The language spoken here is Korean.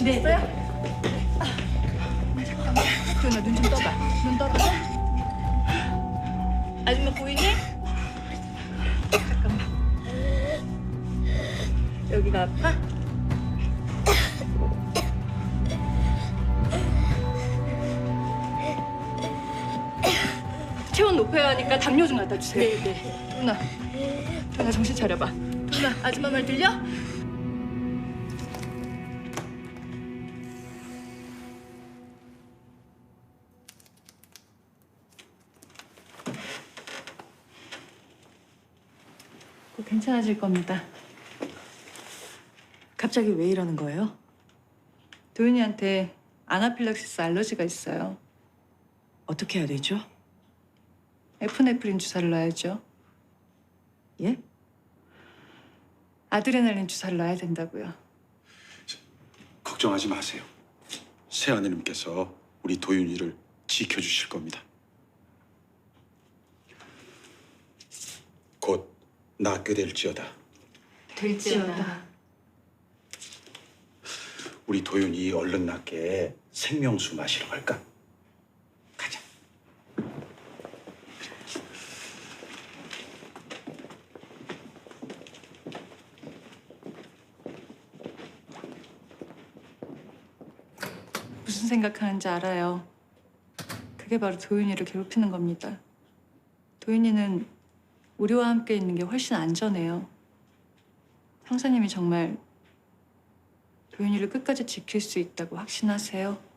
준비했어요? 도윤아 눈 좀 떠봐. 눈 떠봐. 아줌마 보이니? 잠깐만. 여기가 아파? 체온 높여야 하니까 담요 좀 갖다 주세요. 네 네. 누나, 누나 정신 차려봐. 누나, 아줌마 말 들려? 괜찮아질 겁니다. 갑자기 왜 이러는 거예요? 도윤이한테 아나필락시스 알러지가 있어요. 어떻게 해야 되죠? 에프네프린 주사를 놔야죠. 예? 아드레날린 주사를 놔야 된다고요. 걱정하지 마세요. 새 아내님께서 우리 도윤이를 지켜주실 겁니다. 낫게 될지어다. 될지어다. 우리 도윤이 얼른 낫게 생명수 마시러 갈까? 가자. 무슨 생각하는지 알아요. 그게 바로 도윤이를 괴롭히는 겁니다. 도윤이는 우리와 함께 있는 게 훨씬 안전해요. 형사님이 정말 도윤이를 끝까지 지킬 수 있다고 확신하세요?